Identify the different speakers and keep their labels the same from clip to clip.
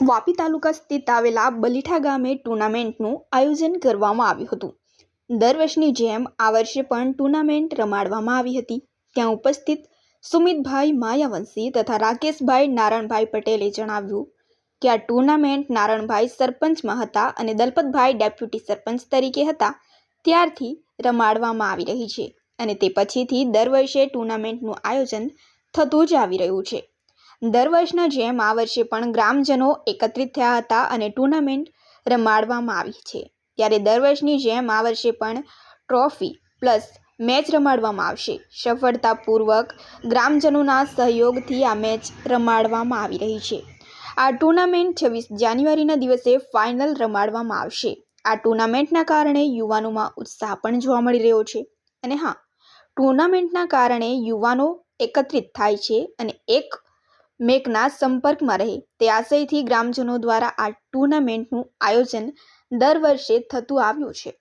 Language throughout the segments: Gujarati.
Speaker 1: વાપી તાલુકા સ્થિત આવેલા બલીઠા ગામે ટુર્નામેન્ટનું આયોજન કરવામાં આવ્યું હતું. દર વર્ષની જેમ આ વર્ષે પણ ટુર્નામેન્ટ રમાડવામાં આવી હતી. ત્યાં ઉપસ્થિત સુમિતભાઈ માયાવંશી તથા રાકેશભાઈ નારણભાઈ પટેલે જણાવ્યું કે આ ટુર્નામેન્ટ નારણભાઈ સરપંચમાં હતા અને દલપતભાઈ ડેપ્યુટી સરપંચ તરીકે હતા. ત્યારથી રમાડવામાં આવી રહી છે અને તે પછીથી દર વર્ષે ટુર્નામેન્ટનું આયોજન થતું જ આવી રહ્યું છે. દર વર્ષના જેમ આ વર્ષે પણ ગ્રામજનો એકત્રિત થયા હતા અને ટુર્નામેન્ટ રમાડવામાં આવી છે. ત્યારે દર વર્ષની જેમ આ વર્ષે પણ ટ્રોફી પ્લસ મેચ રમાડવામાં આવશે. સફળતાપૂર્વક ગ્રામજનોના સહયોગથી આ મેચ રમાડવામાં આવી રહી છે. આ ટુર્નામેન્ટ છવ્વીસ જાન્યુઆરીના દિવસે ફાઇનલ રમાડવામાં આવશે. આ ટુર્નામેન્ટના કારણે યુવાનોમાં ઉત્સાહ પણ જોવા મળી રહ્યો છે. અને હા, ટુર્નામેન્ટના કારણે યુવાનો એકત્રિત થાય છે અને એક મેકના સંપર્કમાં રહે. તે આશયથી ગ્રામજનો દ્વારા આ ટુર્નામેન્ટનું આયોજન દર વર્ષે થતું આવ્યું છે.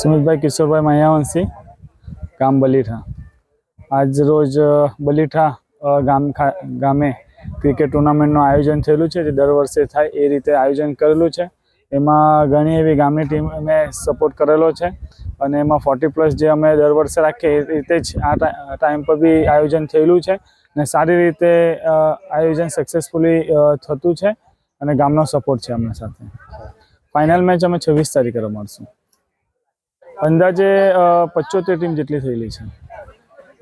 Speaker 2: સુમિતભાઈ કિશોરભાઈ માયાવંશી, ગામ બલીઠા. આજ રોજ બલીઠા ગામ ગામે ક્રિકેટ ટુર્નામેન્ટનું આયોજન થયેલું છે, જે દર વર્ષે થાય એ રીતે આયોજન કરેલું છે. એમાં ઘણી એવી ગામની ટીમ અમે સપોર્ટ કરેલો છે અને એમાં ફોર્ટી પ્લસ જે અમે દર વર્ષે રાખીએ એ રીતે જ આ ટાઈમ પર બી આયોજન થયેલું છે ને સારી રીતે આયોજન સક્સેસફુલી થતું છે અને ગામનો સપોર્ટ છે અમને સાથે. ફાઇનલ મેચ અમે છવ્વીસ તારીખે રમાડશું. અંદાજે પચોતેર ટીમ જેટલી થયેલી છે.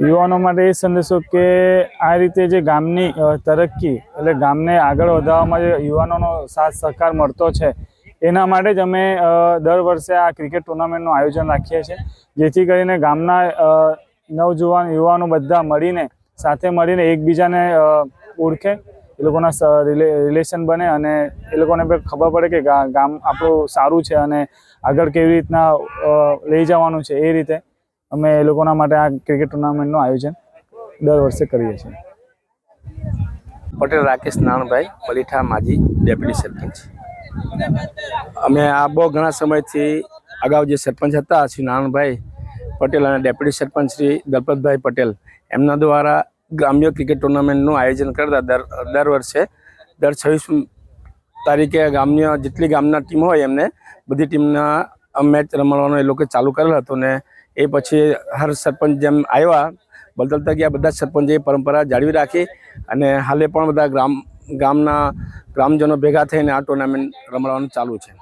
Speaker 2: યુવાનો માટે એ સંદેશો કે આ રીતે જે ગામની તરક્કી એટલે ગામને આગળ વધારવામાં જે યુવાનોનો સાથ, સહકાર મળતો છે, એના માટે જ અમે દર વર્ષે આ ક્રિકેટ ટુર્નામેન્ટનું આયોજન રાખીએ છીએ. જેથી કરીને ગામના નવજુવાન યુવાનો બધા મળીને, સાથે મળીને એકબીજાને ઓળખે, એ લોકોના રિલેશન બને અને એ લોકોને ખબર પડે કે ગામ આપણું સારું છે અને આગળ કેવી રીતના લઈ જવાનું છે એ રીતે. અમે એ લોકોના માટે આ ક્રિકેટ ટુર્નામેન્ટનું આયોજન દર વર્ષે કરીએ છીએ.
Speaker 3: પટેલ, રાકેશ નાણભાઈ પલીઠા માજી, ડેપ્યુટી સરપંચ. અમે આ બહુ ઘણા સમયથી અગાઉ જે સરપંચ હતા, શ્રી નાણભાઈ પટેલ અને ડેપ્યુટી સરપંચ શ્રી દલપતભાઈ પટેલ, એમના દ્વારા ગ્રામ્ય ક્રિકેટ ટુર્નામેન્ટનું આયોજન કરતા દર દર વર્ષે દર છવ્વીસ તારીખે ગામની જેટલી ગામના ટીમ હોય એમને બધી ટીમના મેચ રમાડવાનો એ લોકો ચાલુ કરેલ હતો ને એ પછી હર સરપંચ જેમ આવ્યા, બદલતા ગયા, બધા સરપંચે પરંપરા જાળવી રાખી અને હાલે પણ બધા ગ્રામ ગામના ગ્રામજનો ભેગા થઈને આ ટુર્નામેન્ટ રમાડવાનું ચાલુ છે.